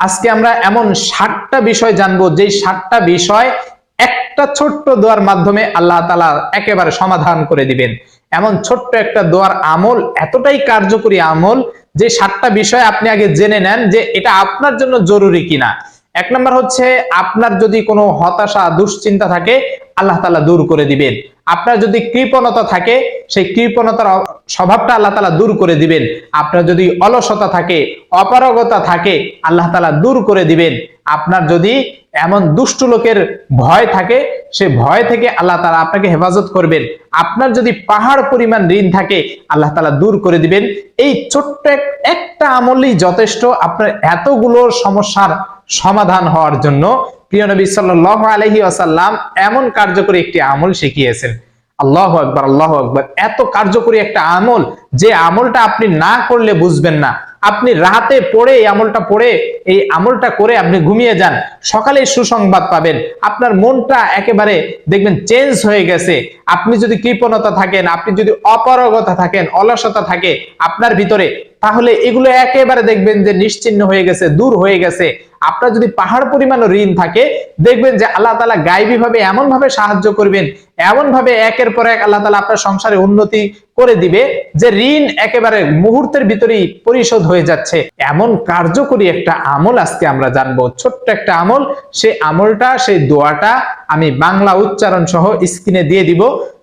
আজকে আমরা এমন ষাটটা বিষয় জানব যে ষাটটা বিষয় একটা ছোট্ট দোয়ার মাধ্যমে আল্লাহ তালা একেবারে সমাধান করে দিবেন। এমন ছোট্ট একটা দোয়ার আমল, এতটাই কার্যকরী আমল, যে সাতটা বিষয় আপনি আগে জেনে নেন যে এটা আপনার জন্য জরুরি কিনা। এক নম্বর হচ্ছে, আপনার যদি কোনো হতাশা, দুশ্চিন্তা থাকে, আল্লাহ তালা দূর করে দিবেন। আপনার যদি কৃপণতা থাকে, সেই কৃপণতার স্বভাবটা আল্লাহ তালা দূর করে দিবেন। আপনার যদি অলসতা থাকে, অপারগতা থাকে, আল্লাহ তালা দূর করে দিবেন। আপনার যদি এমন দুষ্ট লোকের ভয় থাকে, সে ভয় থেকে আল্লাহ তালা আপনাকে হেফাজত করবেন। আপনার যদি পাহাড় পরিমাণ ঋণ থাকে, আল্লাহ তালা দূর করে দিবেন। এই ছোট্ট একটা আমলই যথেষ্ট আপনার এতগুলো সমস্যার সমাধান হওয়ার জন্য। প্রিয় নবী সাল্লাহ আলহি আসাল্লাম এমন কার্যকরী একটি আমল শিখিয়েছেন। আল্লাহ আকবর আল্লাহ আকবর। এত কার্যকরী একটা আমল, যে আমলটা আপনি না করলে বুঝবেন না। আপনি রাতে পড়ে এই আমলটা পড়ে, এই আমলটা করে আপনি ঘুমিয়ে যান। সকালে সুসংবাদ পাবেন। আপনার মনটা একেবারে দেখবেন চেঞ্জ হয়ে গেছে। আপনি যদি কৃপণতা থাকেন, আপনি যদি অপারগতা থাকেন, অলসতা থাকে আপনার ভিতরে, তাহলে এগুলো একেবারে দেখবেন যে নিশ্চিন্ন হয়ে গেছে, দূর হয়ে গেছে। আপনার যদি পাহাড় পরিমাণ ঋণ থাকে, দেখবেন যে আল্লাহ তালা গাইবী ভাবে এমন ভাবে সাহায্য করবেন এমন ভাবে একের পর এক আল্লাহ তালা আপনার সংসারে উন্নতি করে দিবে যে ঋণ একেবারে মুহূর্তের ভিতরেই পরিশোধ হয়ে যাচ্ছে। এমন কার্যকরী একটা আমল আজকে আমরা জানব। ছোট্ট একটা আমল, সেই আমলটা, সেই দোয়াটা আমি বাংলা উচ্চারণ সহ স্ক্রিনে দিয়ে দিব।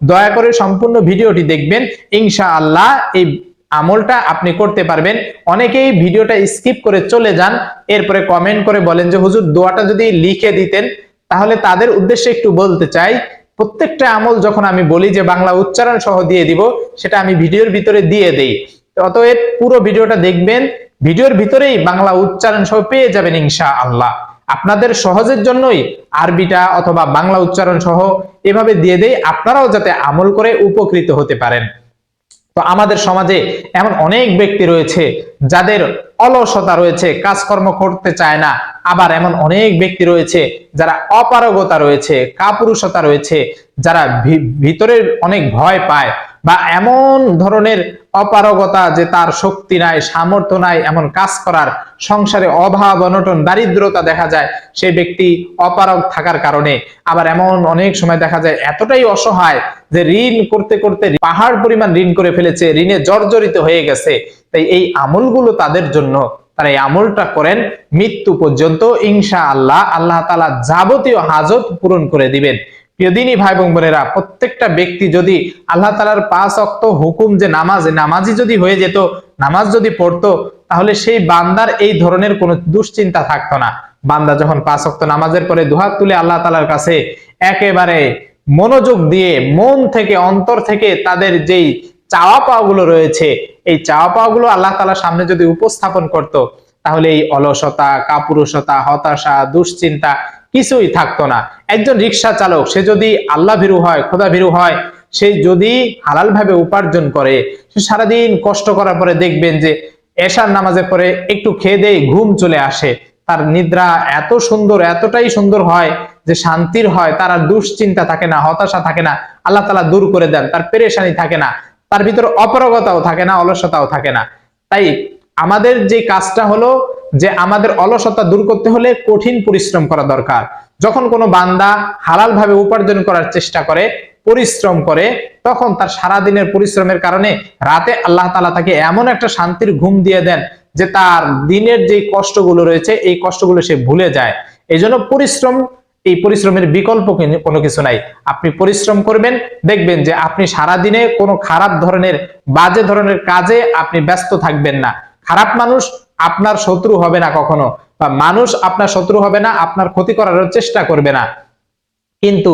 দয়া করে সম্পূর্ণ ভিডিওটি দেখবেন। ইনশা আল্লাহ এই আমলটা আপনি করতে পারবেন। অনেকেই ভিডিওটা স্কিপ করে চলে যান, এরপরে কমেন্ট করে বলেন যে, হুজুর, দোয়াটা যদি লিখে দিতেন, তাহলে তাদের উদ্দেশ্যে একটু বলতে চাই। প্রত্যেকটা আমল যখন আমি বলি যে, বাংলা উচ্চারণ সহ দিয়ে দিব, সেটা আমি ভিডিওর ভিতরে দিয়ে দেই। অতএব পুরো ভিডিওটা দেখবেন, ভিডিওর ভিতরেই বাংলা উচ্চারণ সহ পেয়ে যাবেন ইনশা আল্লাহ আপনাদের সহজের জন্যই আরবিটা অথবা বাংলা উচ্চারণ সহ এভাবে দিয়ে দেই, আপনারাও যাতে আমল করে উপকৃত হতে পারেন। তো আমাদের সমাজে এমন অনেক ব্যক্তি রয়েছে যাদের অলসতা রয়েছে, কাজকর্ম করতে চায় না। আবার এমন অনেক ব্যক্তি রয়েছে যারা অপারগতা রয়েছে, কাপুরুষতা রয়েছে, যারা ভিতরের অনেক ভয় পায়। বা এমন ধরনের অপারগতা যে তার শক্তি নাই, সামর্থ্য নাই, এমন কাজ করার সংসারে অভাব, অনটন, দারিদ্রতা দেখা যায় সেই ব্যক্তি অপারগ থাকার কারণে। আবার এমন অনেক সময় দেখা যায়, এতটাই অসহায় যে ঋণ করতে করতে পাহাড় পরিমাণ ঋণ করে ফেলেছে, ঋণে জর্জরিত হয়ে গেছে। তাই এই আমলগুলো তাদের জন্য, তারা এই আমলটা করেন মৃত্যু পর্যন্ত ইনশা আল্লাহ আল্লাহ তালা যাবতীয় হাজত পূরণ করে দিবেন। প্রিয়দিনী ভাই বোন বোনেরা, প্রত্যেকটা ব্যক্তি যদি আল্লাহ তালার পাঁচ অক্ত হুকুম যে নামাজ নামাজি যদি হয়ে যেত, নামাজ যদি পড়তো, তাহলে সেই বান্দার এই ধরনের কোনো দুশ্চিন্তা থাকতো না। বান্দা যখন পাঁচ অক্ত নামাজের পরে দুহাত তুলে আল্লাহ তালার কাছে একেবারে মনোযোগ দিয়ে মন থেকে, অন্তর থেকে তাদের যেই চাওয়া পাওয়া গুলো রয়েছে, এই চাওয়া পাওয়া গুলো আল্লাহ তালার সামনে যদি উপস্থাপন করত, তাহলে এই অলসতা, কাপুরুষতা, হতাশা, দুশ্চিন্তা কিছুই থাকতো না। একজন রিক্সা চালক, সে যদি আল্লাহ ভীরু হয়, খোদা ভীরু হয়, সে যদি হালাল ভাবে উপার্জন করে, সে সারাদিন কষ্ট করার পরে দেখবেন যে এশার নামাজের পরে একটু খেয়ে দেয় ঘুম চলে আসে। তার নিদ্রা এত সুন্দর, এতটাই সুন্দর হয় যে শান্তির হয়, তার আর দুশ্চিন্তা থাকে না, হতাশা থাকে না, আল্লাহ তালা দূর করে দেন, তার পেরেশানি থাকে না, তার ভিতর অপারগতাও থাকে না, অলসতাও থাকে না। তাই আমাদের যে কাজটা হলো যে আমাদের অলসতা দূর করতে হলে কঠিন পরিশ্রম করা দরকার। যখন কোনো বান্দা হালাল ভাবে উপার্জন করার চেষ্টা করে, পরিশ্রম করে, তখন তার সারা দিনের পরিশ্রমের কারণে রাতে আল্লাহ তালা তাকে এমন একটা শান্তির ঘুম দিয়ে দেন যে তার দিনের যে কষ্টগুলো রয়েছে, এই কষ্টগুলো সে ভুলে যায়। এই পরিশ্রম, এই পরিশ্রমের বিকল্প কোনো কিছু নাই। আপনি পরিশ্রম করবেন, দেখবেন যে আপনি সারা দিনে কোনো খারাপ ধরনের, বাজে ধরনের কাজে আপনি ব্যস্ত থাকবেন না। খারাপ মানুষ আপনার শত্রু হবে না কখনো, বা মানুষ আপনার শত্রু হবে না, আপনার ক্ষতি করার চেষ্টা করবে না। কিন্তু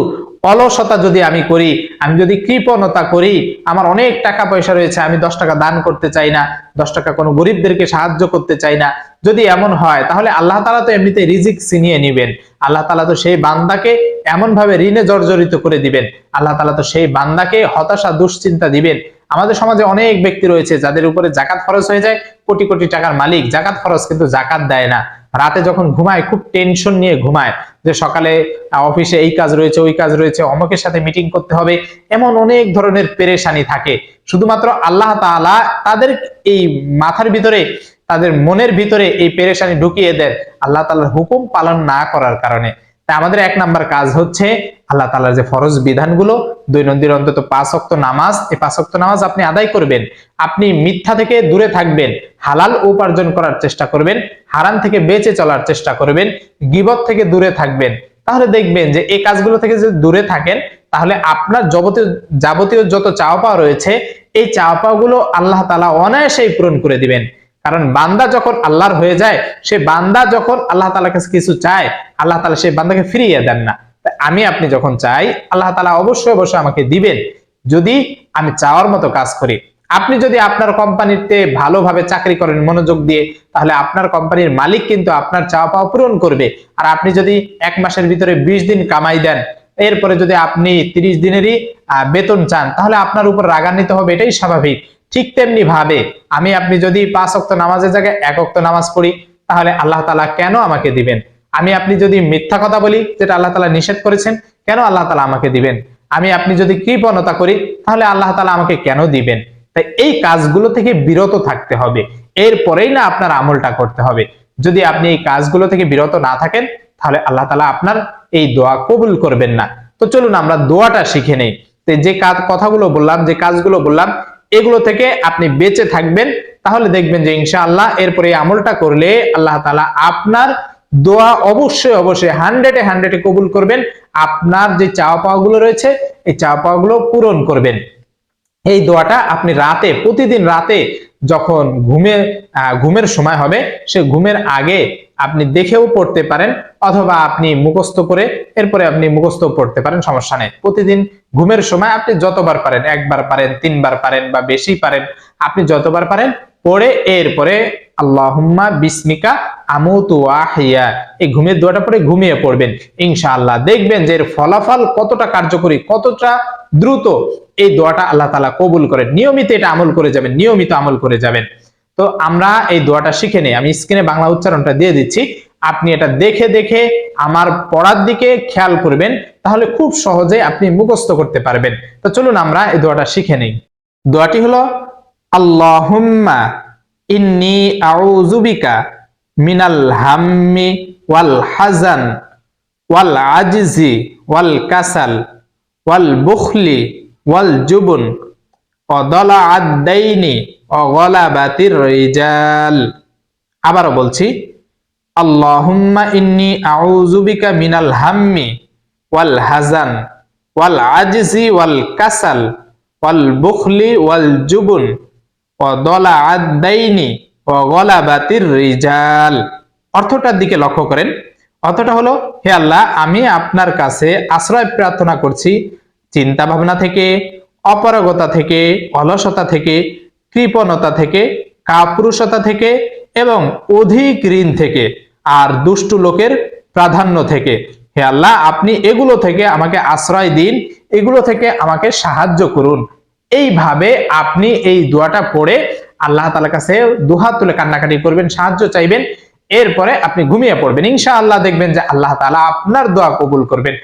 অলসতা যদি আমি করি, আমি যদি কৃপণতা করি, আমার অনেক টাকা পয়সা রয়েছে, আমি দশ টাকা দান করতে চাই না, দশ টাকা কোনো গরিবদেরকে সাহায্য করতে চাই না, যদি এমন হয়, তাহলে আল্লাহ তালা তো এমনিতে রিজিক ছিনিয়ে নিবেন। আল্লাহ তালা তো সেই বান্দাকে এমনভাবে ঋণে জর্জরিত করে দিবেন। আল্লাহ তালা তো সেই বান্দাকে হতাশা, দুশ্চিন্তা দিবেন। আমাদের সমাজে অনেক ব্যক্তি রয়েছে যাদের উপরে জাকাত খরচ হয়ে যায়, কোটি কোটি টাকার মালিক। জাকাত খরচ কিন্তু জাকাত দেয় না। রাতে যখন ঘুমায়, খুব টেনশন নিয়ে ঘুমায় যে সকালে অফিসে এই কাজ রয়েছে, ওই কাজ রয়েছে, অমকের সাথে মিটিং করতে হবে, এমন অনেক ধরনের পেরেশানি থাকে। শুধুমাত্র আল্লাহ তাআলা তাদের এই মাথার ভিতরে, তাদের মনের ভিতরে এই পেরেশানি ঢুকিয়ে দেন। আল্লাহ তালার হুকুম পালন না করার কারণে। তাই আমাদের এক নাম্বার কাজ হচ্ছে আল্লাহ তালার যে ফরজ বিধানগুলো, দৈনন্দিন অন্তত পাঁচ নামাজ, এই পাঁচ নামাজ আপনি আদায় করবেন। আপনি মিথ্যা থেকে দূরে থাকবেন, হালাল উপার্জন করার চেষ্টা করবেন, হারাম থেকে বেঁচে চলার চেষ্টা করবেন, গিবত থেকে দূরে থাকবেন। তাহলে দেখবেন যে এই কাজগুলো থেকে যদি দূরে থাকেন, তাহলে আপনার যাবতীয় যাবতীয় যত চাওয়া পাওয়া রয়েছে, এই চাওয়া পাওয়া গুলো আল্লাহ তালা অনায়াসেই পূরণ করে দিবেন। কারণ বান্দা যখন আল্লাহর হয়ে যায় সে বান্দা যখন আল্লাহ তালার কাছে কিছু চায় আল্লাহ তালা সেই বান্দাকে ফিরিয়ে দেন না। আমি আপনি যখন চাই আল্লাহ তালা অবশ্যই অবশ্যই আমাকে দিবেন। যদি আমি চাওয়ার মতো কাজ করি। আপনি যদি আপনার কোম্পানিতে ভালোভাবে চাকরি করেন মনোযোগ দিয়ে তাহলে আপনার কোম্পানির মালিক কিন্তু আপনার চাওয়া পাওয়া পূরণ করবে। আর আপনি যদি এক মাসের ভিতরে বিশ দিন কামাই দেন এরপরে যদি আপনি তিরিশ দিনেরই আহ, বেতন চান তাহলে আপনার উপর রাগান্বিত হবে এটাই স্বাভাবিক। ঠিক তেমনি ভাবে আমি আপনি যদি পাঁচ অক্ত নামাজের জায়গায় এক অক্ত নামাজ পড়ি, তাহলে আল্লাহ তালা কেন আমাকে দিবেন? আমি আপনি যদি মিথ্যা কথা বলি, যেটা আল্লাহ তালা নিষেধ করেছেন, কেন আল্লাহ তালা আমাকে দিবেন? আমি আপনি যদি কৃপণতা করি, তাহলে আল্লাহ তালা আমাকে কেন দিবেন? তাই এই কাজগুলো থেকে বিরত থাকতে হবে। এরপরেই না আপনার আমলটা করতে হবে। যদি আপনি এই কাজগুলো থেকে বিরত না থাকেন, তাহলে আল্লাহ তালা আপনার এই দোয়া কবুল করবেন না। তো চলুন আমরা দোয়াটা শিখে নেই। যে কথাগুলো বললাম, যে কাজগুলো বললাম এগুলো থেকে আপনি বেঁচে থাকবেন। তাহলে দেখবেন যে ইনশাআল্লাহ এরপরে আমলটা করলে আল্লাহ তালা আপনার দোয়া অবশ্যই অবশ্যই হান্ড্রেডে হান্ড্রেডে কবুল করবেন। আপনার যে চাওয়া পাওয়া গুলো রয়েছে, এই চাওয়া পাওয়া গুলো পূরণ করবেন। এই দোয়াটা আপনি রাতে, প্রতিদিন রাতে যখন ঘুমে ঘুমের সময় হবে, সে ঘুমের আগে আপনি দেখেও পড়তে পারেন অথবা আপনি মুখস্থ করে এরপরে আপনি মুখস্থ পড়তে পারেন, সমস্যা নেই। প্রতিদিন ঘুমের সময় আপনি যতবার পারেন, একবার পারেন, তিনবার পারেন বা বেশি পারেন, আপনি যতবার পারেন পড়ে এরপরে আল্লাহুম্মা বিসমিকা আমুতু আহিয়া এই ঘুমের দোয়াটা পরে ঘুমিয়ে পড়বেন। ইনশাআল্লাহ দেখবেন যে এর ফলাফল কতটা কার্যকরী, কতটা দ্রুত এই দোয়াটা আল্লাহ তালা কবুল করেন। নিয়মিত এটা আমল করে যাবেন, নিয়মিত আমল করে যাবেন। তো আমরা এই দোয়াটা শিখে নেই। আমি স্ক্রিনে বাংলা উচ্চারণটা দিয়ে দিচ্ছি। আপনি এটা দেখে দেখে আমার পড়ার দিকে খেয়াল করবেন, তাহলে খুব সহজে আপনি মুখস্থ করতে পারবেন। তো চলুন আমরা এই দোয়াটা শিখে নেই। দোয়াটি হলো, আল্লাহুম্মা ইন্নি আউযুবিকা মিনাল হাম্মি ওয়াল হাজান ওয়াল আজিজি ওয়াল কাসাল ওয়াল বুখলি ওয়াল জুবুন অদলা আদাইনি আবারও বলছি হাম্মি ওয়াল হাজান ওয়াল আজজি ওয়াল কাসাল ওয়াল ওয়াল রিজাল। অর্থটার দিকে লক্ষ্য করেন। অর্থটা হলো, হে আল্লাহ, আমি আপনার কাছে আশ্রয় প্রার্থনা করছি চিন্তা ভাবনা থেকে, অপারগতা থেকে, অলসতা থেকে কৃপণতা থেকে, কাপুরুষতা থেকে এবং অধিক ঋণ থেকে আর দুষ্টু লোকের প্রাধান্য থেকে। হে আল্লাহ, আপনি এগুলো থেকে আমাকে আশ্রয় দিন, এগুলো থেকে আমাকে সাহায্য করুন। এইভাবে আপনি এই দোয়াটা পড়ে আল্লাহ তালার কাছে দুহাত তুলে কান্নাকাটি করবেন, সাহায্য চাইবেন, এরপরে আপনি ঘুমিয়ে পড়বেন। ইনশাআল্লাহ দেখবেন যে আল্লাহ তাআলা আপনার দোয়া কবুল করবেন।